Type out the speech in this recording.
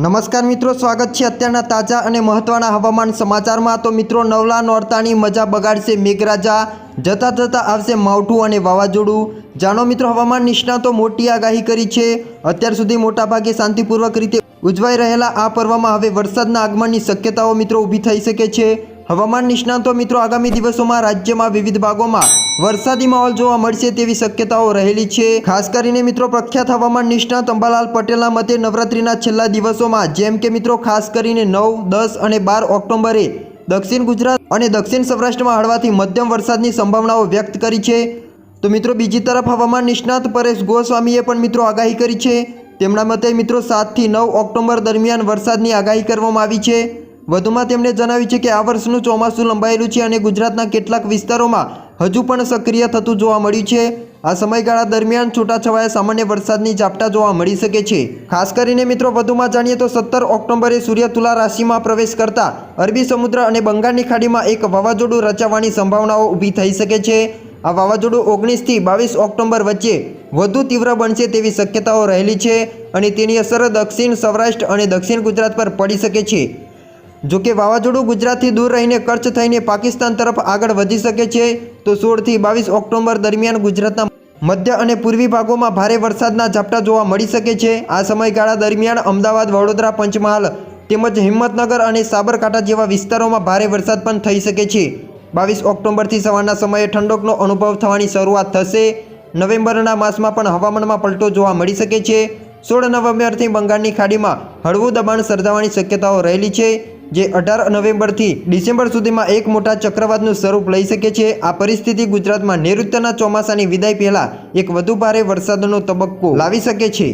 નમસ્કાર મિત્રો, સ્વાગત છે અત્યારના તાજા અને મહત્વના હવામાન સમાચારમાં. તો મિત્રો, નવલા નોરતાની મજા બગાડશે મેઘરાજા, જતા જતા આવશે માવઠું અને વાવાઝોડું. જાણો મિત્રો, હવામાન નિષ્ણાતો મોટી આગાહી કરી છે. અત્યાર સુધી મોટાભાગે શાંતિપૂર્વક રીતે ઉજવાઈ રહેલા આ પર્વમાં હવે વરસાદના આગમનની શક્યતાઓ મિત્રો ઊભી થઈ શકે છે. હવામાન નિષ્ણાતો મિત્રો, આગામી દિવસોમાં રાજ્યમાં વિવિધ ભાગોમાં વરસાદી માહોલ જોવા મળશે તેવી શક્યતાઓ રહેલી છે. ખાસ કરીને મિત્રો, પ્રખ્યાત હવામાન નિષ્ણાંત અંબાલાલ પટેલના મતે નવરાત્રિના છેલ્લા દિવસોમાં, જેમ કે મિત્રો, ખાસ કરીને નવ, દસ અને બાર ઓક્ટોબરે દક્ષિણ ગુજરાત અને દક્ષિણ સૌરાષ્ટ્રમાં હળવાથી મધ્યમ વરસાદની સંભાવનાઓ વ્યક્ત કરી છે. તો મિત્રો, બીજી તરફ હવામાન નિષ્ણાંત પરેશ ગોસ્વામીએ પણ મિત્રો આગાહી કરી છે. તેમના મતે મિત્રો, સાતથી નવ ઓક્ટોબર દરમિયાન વરસાદની આગાહી કરવામાં આવી છે. વધુમાં તેમણે જણાવ્યું છે કે આ વર્ષનું ચોમાસું લંબાયેલું છે અને ગુજરાતના કેટલાક વિસ્તારોમાં હજુ પણ સક્રિય થતું જોવા મળ્યું છે. આ સમયગાળા દરમિયાન છૂટાછવાયા સામાન્ય વરસાદની ઝાપટા જોવા મળી શકે છે. ખાસ કરીને મિત્રો વધુમાં જાણીએ તો સત્તર ઓક્ટોબરે સૂર્ય તુલા રાશિમાં પ્રવેશ કરતા અરબી સમુદ્ર અને બંગાળની ખાડીમાં એક વાવાઝોડું રચાવાની સંભાવનાઓ ઊભી થઈ શકે છે. આ વાવાઝોડું ઓગણીસથી બાવીસ ઓક્ટોબર વચ્ચે વધુ તીવ્ર બનશે તેવી શક્યતાઓ રહેલી છે અને તેની અસર દક્ષિણ સૌરાષ્ટ્ર અને દક્ષિણ ગુજરાત પર પડી શકે છે. જો કે વાવાઝોડું ગુજરાતથી દૂર રહીને કચ્છ થઈને પાકિસ્તાન તરફ આગળ વધી શકે છે, તો સોળથી બાવીસ ઓક્ટોબર દરમિયાન ગુજરાતના મધ્ય અને પૂર્વી ભાગોમાં ભારે વરસાદના ઝાપટા જોવા મળી શકે છે. આ સમયગાળા દરમિયાન અમદાવાદ, વડોદરા, પંચમહાલ તેમજ હિંમતનગર અને સાબરકાંઠા જેવા વિસ્તારોમાં ભારે વરસાદ પણ થઈ શકે છે. બાવીસ ઓક્ટોબરથી સવારના સમયે ઠંડકનો અનુભવ થવાની શરૂઆત થશે. નવેમ્બરના માસમાં પણ હવામાનમાં પલટો જોવા મળી શકે છે. સોળ નવેમ્બરથી બંગાળની ખાડીમાં હળવું દબાણ સર્જાવાની શક્યતાઓ રહેલી છે. જે અઢાર નવેમ્બરથી ડિસેમ્બર સુધીમાં એક મોટા ચક્રવાતનું સ્વરૂપ લઈ શકે છે. આ પરિસ્થિતિ ગુજરાતમાં નૈઋત્યના ચોમાસાની વિદાય પહેલાં એક વધુ ભારે વરસાદનો તબક્કો લાવી શકે છે.